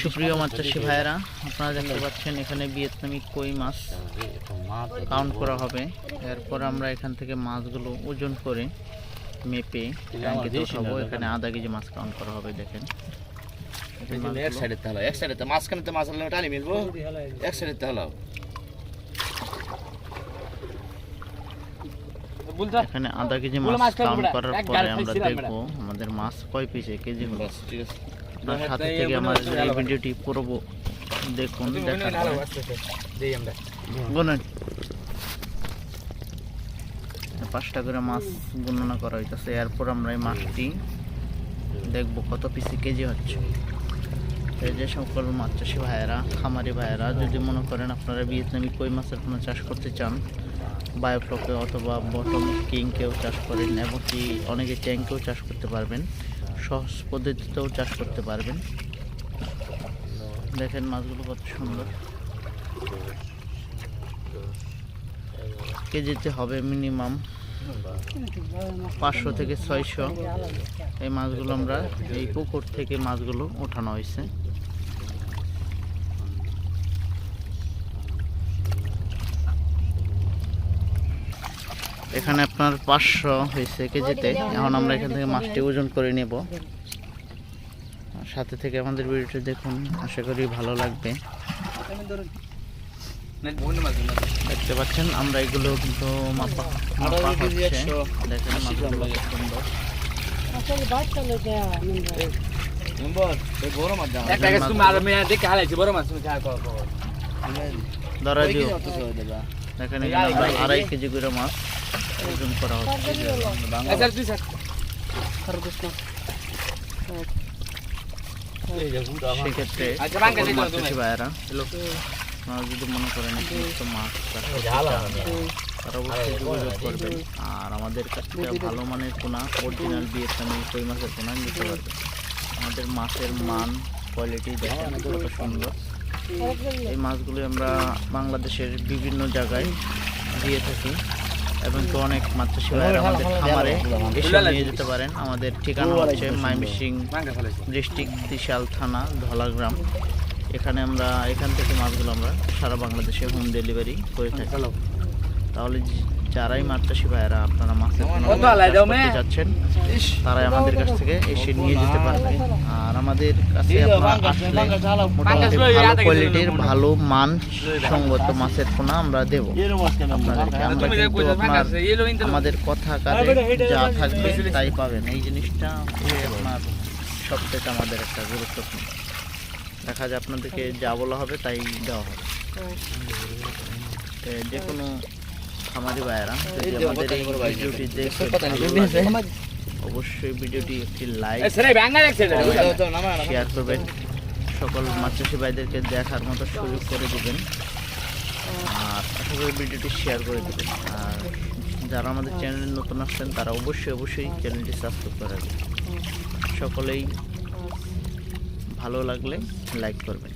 সুপ্রিয় মাছ ভাইয়েরা আপনারা দেখতে পাচ্ছেন এখানে ভিয়েতনামি কই মাছ কাউন্ট করা হবে। এরপর আমরা এখান থেকে মাছগুলো ওজন করে মেপে ট্যাঙ্কিতে উঠাবো এখানে আধা কেজি মাছ কাউন্ট করা হবে দেখেন। এক সাইডে তাহলে এক সাইডে মাঝখানে তো মাছ হলে টালি মিলবো? এক সাইডে তাহলে। এখানে আধা কেজি মাছ মাছ কাউন্ট করার পরে আমরা দেখব আমাদের মাছ কয় পিসে কেজি হলো। ঠিক আছে। আপনার সাথে থেকে আমার এই ভিডিওটি পুরো দেখুন পরে। আমরা। গুনুন পাঁচটা করে মাছ গণনা করা হইতেছে। এরপর আমরা এই মাছটি দেখব কত পিসি কেজি হচ্ছে। এই যে সকল মাছ চাষি ভাইয়েরা খামারি ভাইয়েরা যদি মনে করেন আপনারা ভিয়েতনামি কই মাছের কোনো চাষ করতে চান বায়োফ্লকে অথবা বটম কিংকেও চাষ করেন এবং কি অনেকে ট্যাঙ্কেও চাষ করতে পারবেন। সহজ পদ্ধতিতেও চাষ করতে পারবেন। দেখেন মাছগুলো কত সুন্দর। কেজিতে হবে মিনিমাম পাঁচশো থেকে ছয়শো। এই মাছগুলো আমরা, এই পুকুর থেকে মাছগুলো ওঠানো হয়েছে। এখানে আপনার পাঁচশো হয়েছে কেজিতে। এখন আমরা এখান থেকে মাছটি ওজন করে নেব। সাথে থেকে আমাদের ভিডিওটি দেখুন আশা করি ভালো লাগবে। দেখতে পাচ্ছেন আমরা এগুলো কিন্তু মাপা মাপা হচ্ছে। দেখেন মাছগুলো সুন্দর। ধরা দিও। দেখেন এখানে আমরা আড়াই কেজি করে মাছ ওজন করা হচ্ছে আচ্ছা সেক্ষেত্রে আচ্ছা, ভাইয়েরা। আপনারা যদি মনে করেন সমস্ত মাছ। তারা অবশ্যই যোগাযোগ করবেন। আর আমাদের কাছ থেকে ভালো মানের পোনা অরিজিনাল ভিয়েতনামি কই মাছের পোনা নিতে পারবেন। আমাদের মাছের মান কোয়ালিটি দেখেন কত সুন্দর। এই মাছগুলি আমরা বাংলাদেশের বিভিন্ন জায়গায় দিয়ে থাকি এবং তো অনেক চাষি আমাদের খামারে এসে নিয়ে যেতে পারেন। আমাদের ঠিকানা হচ্ছে মাইমিসিং ডিস্ট্রিক্ট ত্রিশাল থানা, ধলাগ্রাম। এখানে আমরা, এখান থেকে মাছগুলো আমরা সারা বাংলাদেশে হোম ডেলিভারি করে থাকি। তাহলে যারাই মাছ চাষি ভাইয়েরা আপনারা মাছের যাচ্ছেন তারাই আমাদের কাছ থেকে এসে নিয়ে যেতে পারবে। আর আমাদের কাছে আপনারা আসলে মোটামুটি ভালো কোয়ালিটির ভালো মান সঙ্গত মাছের পোনা আমরা দেবো। আপনাদেরকে আমরা কিন্তু আপনার আমাদের কথা কাজে যা থাকবে তাই পাবেন। এই জিনিসটা আপনার সবথেকে আমাদের একটা গুরুত্বপূর্ণ। দেখা যায় আপনাদেরকে যা বলা হবে তাই দেওয়া হবে। যে কোনো খামারি ভাইয়েরা যদি আমাদের এই ভিডিওটি দেখে ভালো লাগে, অবশ্যই ভিডিওটি একটি লাইক শেয়ার করবেন। সকল মাছ ভাইদেরকে দেখার মতো সুযোগ করে দিবেন। আর আশা করি ভিডিওটি শেয়ার করে দেবেন। আর যারা আমাদের চ্যানেলে নতুন আসছেন তারা অবশ্যই অবশ্যই চ্যানেলটি সাবস্ক্রাইব করে রাখবেন। সকলেই ভালো লাগলে লাইক করবেন।